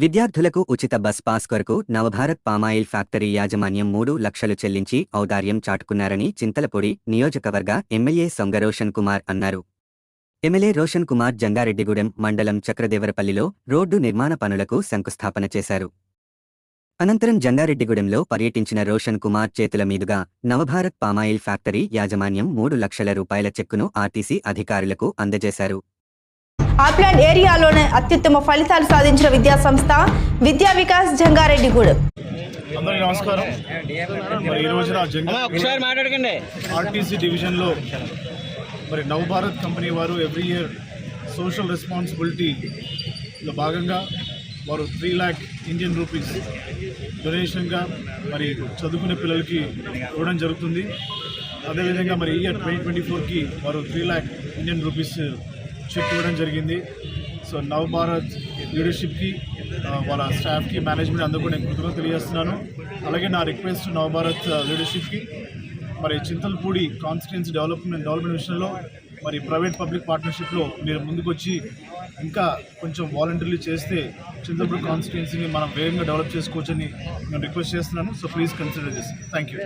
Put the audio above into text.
విద్యార్థులకు ఉచిత bus pass కొరకు నవభారత్ పామాయిల్ ఫ్యాక్టరీ యాజమాన్యం మూడు లక్షలు చెల్లించి ఔదార్యం చాటుకున్నారని చింతలపూడి నియోజకవర్గ ఎమ్మెల్యే సొంగ రోషన్ కుమార్ అన్నారు. ఎమ్మెల్యే రోషన్ కుమార్ జంగారెడ్డిగూడెం మండలం చక్రదేవరపల్లిలో రోడ్డు నిర్మాణ పనులకు శంకుస్థాపన చేశారు. అనంతరం జంగారెడ్డిగూడెంలో పర్యటించిన రోషన్ కుమార్ చేతుల మీదుగా నవభారత్ పామాయిల్ ఫ్యాక్టరీ యాజమాన్యం మూడు లక్షల రూపాయల చెక్కును ఆర్టీసీ అధికారులకు అందజేశారు. ఆప్లాండ్ ఏరియాలోనే అత్యుత్తమ ఫలితాలు సాధించిన విద్యా సంస్థ విద్యా వికాస్ జంగారెడ్డిగూడెం. అందరికీ నమస్కారం. మరి ఈ రోజున జంగా ఒకసారి మాట్లాడకండి. ఆర్టీసీ డివిజన్లో మరి నవభారత్ కంపెనీ వారు ఎవ్రీ ఇయర్ సోషల్ రెస్పాన్సిబిలిటీలో భాగంగా వారు త్రీ ల్యాక్ ఇండియన్ రూపీస్ డొనేషన్గా మరి చదువుకునే పిల్లలకి ఇవ్వడం జరుగుతుంది. అదేవిధంగా మరి ఇయర్ ట్వంటీ ట్వంటీ ఫోర్కి వారు three lakh Indian rupees cheque ఇవ్వడం జరిగింది. సో నవభారత్ లీడర్షిప్కి వాళ్ళ స్టాఫ్కి మేనేజ్మెంట్ అందరూ కూడా నేను కృతజ్ఞత తెలియజేస్తున్నాను. అలాగే నా రిక్వెస్ట్ నవభారత్ లీడర్షిప్కి మరి చింతలపూడి కాన్స్టిట్యున్సీ డెవలప్మెంట్ డెవలప్మెంట్ విషయంలో మరి ప్రైవేట్ పబ్లిక్ పార్ట్నర్షిప్లో మీరు ముందుకొచ్చి ఇంకా కొంచెం వాలంటీర్లు చేస్తే చింతపూడి కాన్స్టిట్యున్సీని మనం వేగంగా డెవలప్ చేసుకోవచ్చని నేను రిక్వెస్ట్ చేస్తున్నాను. So please consider this thank you